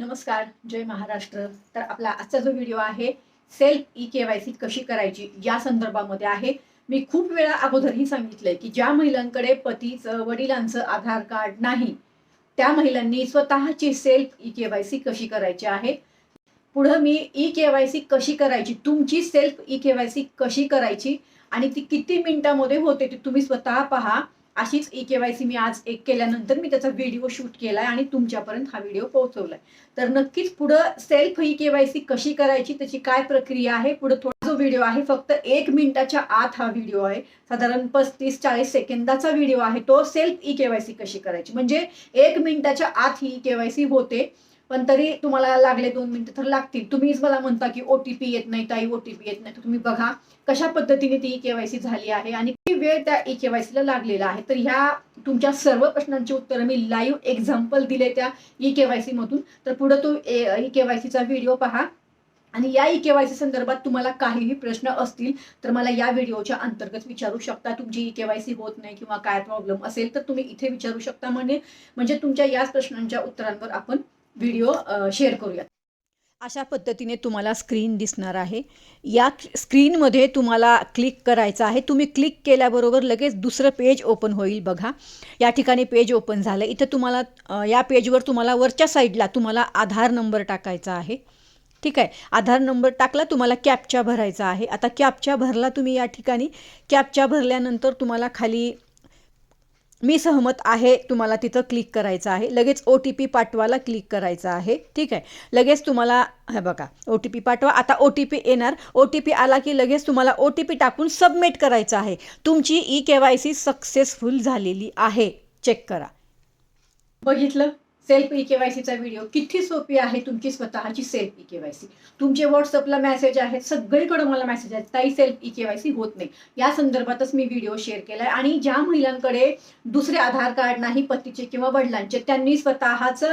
नमस्कार जय महाराष्ट्र. तर आपला आजचा जो व्हिडिओ आहे self E K Y C कशी करायची या संदर्भामध्ये आहे. मी खूप वेळा अगोदरही सांगितलंय की ज्या महिलांकडे पतीचं वडिलांचं आधार कार्ड नाही त्या महिलांनी स्वतःची self E K Y C कशी करायची आहे? पुढं मी ई के वाय सी कशी करायची तुमची self E K Y C कशी करायची आणि ती किती मिनिटामध्ये होते ती तुम्ही स्वतः पहा. अशीच ई के वाय सी मी आज एक केल्यानंतर मी त्याचा व्हिडिओ शूट केलाय आणि तुमच्यापर्यंत हा व्हिडिओ पोहोचवलाय. तर नक्कीच पुढं self E K Y C कशी करायची त्याची काय प्रक्रिया आहे पुढे थोडा जो व्हिडिओ आहे फक्त एक मिनिटाच्या आत हा व्हिडिओ आहे. साधारण पस्तीस चाळीस सेकंदाचा व्हिडिओ आहे. तो self E K Y C कशी करायची? म्हणजे एक मिनिटाच्या आत ही के वाय सी होते. पण तरी तुम्हाला लागले दोन मिनिटं तर लागतील. तुम्हीच मला म्हणता की ओटीपी येत नाही ताई ओटीपी येत नाही. तर तुम्ही बघा कशा पद्धतीने ती केवायसी झाली आहे आणि किती वेळ त्या ई केवायसीला लागलेला आहे. तर ह्या तुमच्या सर्व प्रश्नांची उत्तरं मी लाईव्ह एक्झाम्पल दिले त्या ई केवायसी मधून. तर पुढे तो ई केवायसीचा व्हिडिओ पहा. आणि या ई केवायसी संदर्भात तुम्हाला काहीही प्रश्न असतील तर मला या व्हिडिओच्या अंतर्गत विचारू शकता. तुमची ई केवायसी होत नाही किंवा काय प्रॉब्लेम असेल तर तुम्ही इथे विचारू शकता म्हणजे म्हणजे तुमच्या याच प्रश्नांच्या उत्तरांवर आपण व्हिडिओ शेअर करूया अशा पद्धतीने तुम्हाला स्क्रीन दिसणार आहे. या स्क्रीनमध्ये तुम्हाला क्लिक करायचं आहे. तुम्ही क्लिक केल्याबरोबर लगेच दुसरं पेज ओपन होईल बघा. या ठिकाणी पेज ओपन झालं. इथं तुम्हाला या पेजवर तुम्हाला वरच्या साईडला तुम्हाला आधार नंबर टाकायचा आहे. ठीक आहे? आधार नंबर टाकला तुम्हाला कॅपच्या भरायचा आहे. आता कॅपच्या भरला तुम्ही या ठिकाणी. कॅपच्या भरल्यानंतर तुम्हाला खाली मी सहमत आहे तुम्हाला तिथं क्लिक करायचं आहे. लगेच ओ टी पी पाठवायला क्लिक करायचं आहे. ठीक आहे? लगेच तुम्हाला हे बघा ओ टी पी पाठवा. आता ओ टी पी येणार. ओ टी पी आला की लगेच तुम्हाला ओ टी पी टाकून सबमिट करायचं आहे. तुमची E K Y C successful झालेली आहे. चेक करा. बघितलं? सेल्फ ई केवायसीचा व्हिडिओ किती सोपी आहे तुमची स्वतःची सेल्फ ई केवायसी तुमचे व्हॉट्सअपला मेसेज आहेत सगळीकडे मला मेसेज आहेत. ताई सेल्फ ई केवायसी होत नाही. या संदर्भातच मी व्हिडिओ शेअर केला आहे आणि ज्या महिलांकडे दुसरे आधार कार्ड नाही पतीचे किंवा वडिलांचे त्यांनी स्वतःच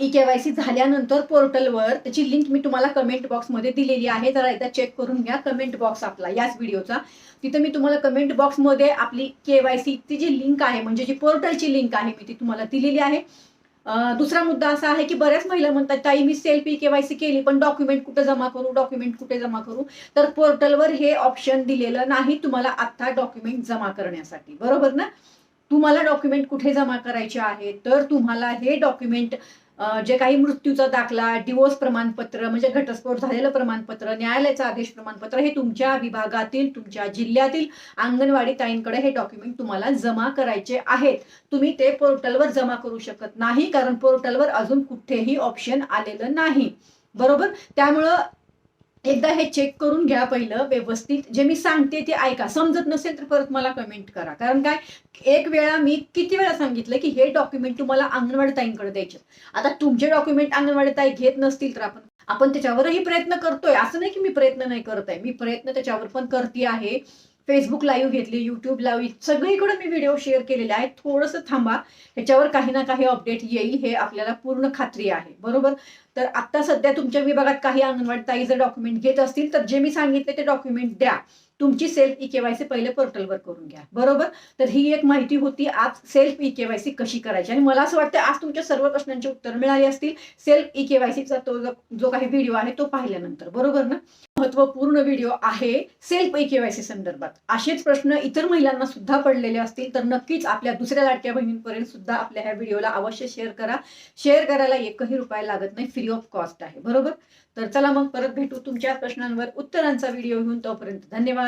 ई केवायसी झाल्यानंतर पोर्टलवर त्याची लिंक मी तुम्हाला कमेंट बॉक्समध्ये दिलेली आहे. जरा एकदा चेक करून घ्या. कमेंट बॉक्स आपला याच व्हिडिओचा तिथं मी तुम्हाला कमेंट बॉक्समध्ये आपली केवायसीची जी लिंक आहे म्हणजे जी पोर्टलची लिंक आहे मी ती तुम्हाला दिलेली आहे. दुसरा मुद्दा असा आहे की बऱ्याच महिला म्हणतात ताई मी सेल्फ ई केवायसी केली पण डॉक्युमेंट कुठे जमा करू? डॉक्युमेंट कुठे जमा करू? तर पोर्टलवर हे ऑप्शन दिलेलं नाही तुम्हाला आता डॉक्युमेंट जमा करण्यासाठी. बरोबर ना? तुम्हाला डॉक्युमेंट कुठे जमा करायचे आहे? तर तुम्हाला हे डॉक्युमेंट जे काही मृत्यूचा दाखला डिवोर्स प्रमाणपत्र म्हणजे घटस्फोट झालेलं प्रमाणपत्र न्यायालयाचं आदेश प्रमाणपत्र हे तुमच्या विभागातील तुमच्या जिल्ह्यातील अंगणवाडी ताईंकडे हे डॉक्युमेंट तुम्हाला जमा करायचे आहेत. तुम्ही ते पोर्टलवर जमा करू शकत नाही कारण पोर्टलवर अजून कुठेही ऑप्शन आलेलं नाही. बरोबर? त्यामुळं एकदा हे चेक करून घ्या पहिलं व्यवस्थित. जे मी सांगते ते ऐका. समजत नसेल तर परत मला कमेंट करा. कारण काय? एक वेळा मी किती वेळा सांगितलं की हे डॉक्युमेंट तुम्हाला अंगणवाडी ताईंकडे द्यायचे. आता तुमचे डॉक्युमेंट अंगणवाडी ताई घेत नसतील तर आपण आपण त्याच्यावरही प्रयत्न करतोय. असं नाही की मी प्रयत्न नाही करत आहे. मी प्रयत्न त्याच्यावर पण करते आहे. फेसबुक लाईव्ह घेतली युट्यूब लाईव्ह सगळीकडे मी व्हिडिओ शेअर केलेले आहेत. थोडंसं थांबा ह्याच्यावर काही ना काही अपडेट येईल हे आपल्याला पूर्ण खात्री आहे. बरोबर? तर आता सध्या तुमच्या विभागात काही अंगणवाडी ताई जर डॉक्युमेंट घेत असतील तर जे मी सांगितले ते डॉक्युमेंट द्या. तुमची सेल्फ ई केवायसी पहिले पोर्टलवर करून घ्या. बरोबर? तर ही एक माहिती होती आज सेल्फ ई केवायसी कशी करायची? आणि मला असं वाटतं आज तुमच्या सर्व प्रश्नांची उत्तर मिळाली असतील. सेल्फ ई केवायसीचा तो जो- काही व्हिडिओ आहे तो पाहिल्यानंतर. बरोबर ना? महत्त्वपूर्ण व्हिडिओ आहे सेल्फ ई केवायसी संदर्भात. असेच प्रश्न इतर महिलांना सुद्धा पडलेले असतील तर नक्कीच आपल्या दुसऱ्या लाडक्या बहिणींपर्यंत सुद्धा आपल्या ह्या व्हिडिओला अवश्य शेअर करा. शेअर करायला एकही रुपया लागत नाही फ्री ऑफ कॉस्ट आहे. बरोबर? तर चला मग परत भेटू तुमच्या प्रश्नांवर उत्तरांचा व्हिडिओ घेऊन. तोपर्यंत धन्यवाद.